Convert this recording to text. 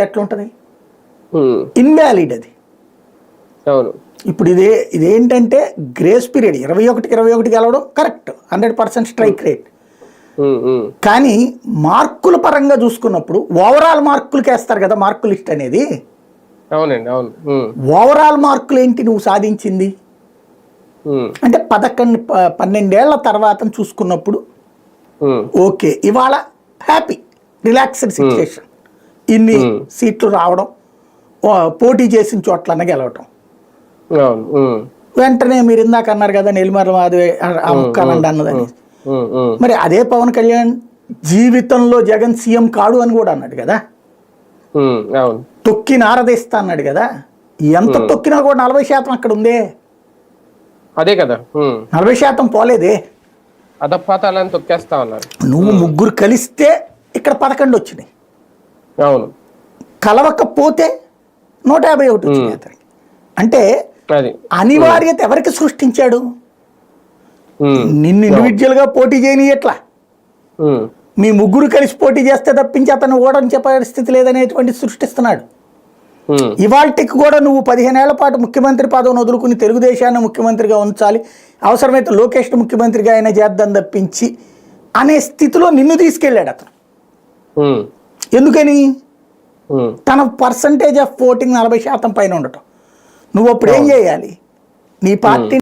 చెప్తే ఎట్లుంటుంది? ఉమ్, ఇన్వాలిడ్ అది. అవును. ఇప్పుడు ఇదే ఇదేంటంటే గ్రేస్ పీరియడ్ ఇరవై ఒకటికి ఇరవై ఒకటి గెలవడం correct hundred percent strike rate. కానీ మార్కుల పరంగా చూసుకున్నప్పుడు ఓవరాల్ మార్కులకి వేస్తారు కదా మార్కు లిస్ట్ అనేది? అవునండి అవును. ఓవరాల్ మార్కులు ఏంటి నువ్వు సాధించింది? అంటే పదకొండు పన్నెండేళ్ళ తర్వాత చూసుకున్నప్పుడు ఓకే ఇవాళ హ్యాపీ రిలాక్స్డ్ సిచ్యుయేషన్. ఇన్ని సీట్లు రావడం పోటీ చేసిన చోట్లనే గెలవటం. వెంటనే మీరు ఇందాక అన్నారు కదా నెల్లిమర్ల మాధవి ఆ ముక్కాలండి అన్నదని. మరి అదే పవన్ కళ్యాణ్ జీవితంలో జగన్ సీఎం కాడు అని కూడా అన్నాడు కదా. తొక్కి నారదీస్తా అన్నాడు కదా. ఎంత తొక్కినా కూడా నలభై శాతం అక్కడ ఉందే. అదే కదా నలభై శాతం పోలేదే. అధపాతాలను తొక్కేస్తా ఉన్నారు. నువ్వు ముగ్గురు కలిస్తే ఇక్కడ పదకొండు వచ్చినాయి. అవును. కలవకపోతే నూట యాభై ఒకటి వచ్చినాయి అతనికి. అంటే అనివార్యత ఎవరికి సృష్టించాడు? నిన్ను ఇండివిజువల్గా పోటీ చేయని ఎట్లా? మీ ముగ్గురు కలిసి పోటీ చేస్తే తప్పించి అతను ఓడించే పరిస్థితి లేదనేటువంటి సృష్టిస్తున్నాడు. ఇవాళకి కూడా నువ్వు పదిహేనేళ్ళ పాటు ముఖ్యమంత్రి పదవిని వదులుకుని తెలుగుదేశాన్ని ముఖ్యమంత్రిగా ఉంచాలి. అవసరమైతే లోకేష్ ముఖ్యమంత్రిగా అయినా చేద్దాం తప్పించి అనే స్థితిలో నిన్ను తీసుకెళ్ళాడు అతను. ఎందుకని? తన పర్సంటేజ్ ఆఫ్ ఓటింగ్ నలభై శాతం పైన ఉండటం. నువ్వు అప్పుడు ఏం చేయాలి? నీ పార్టీ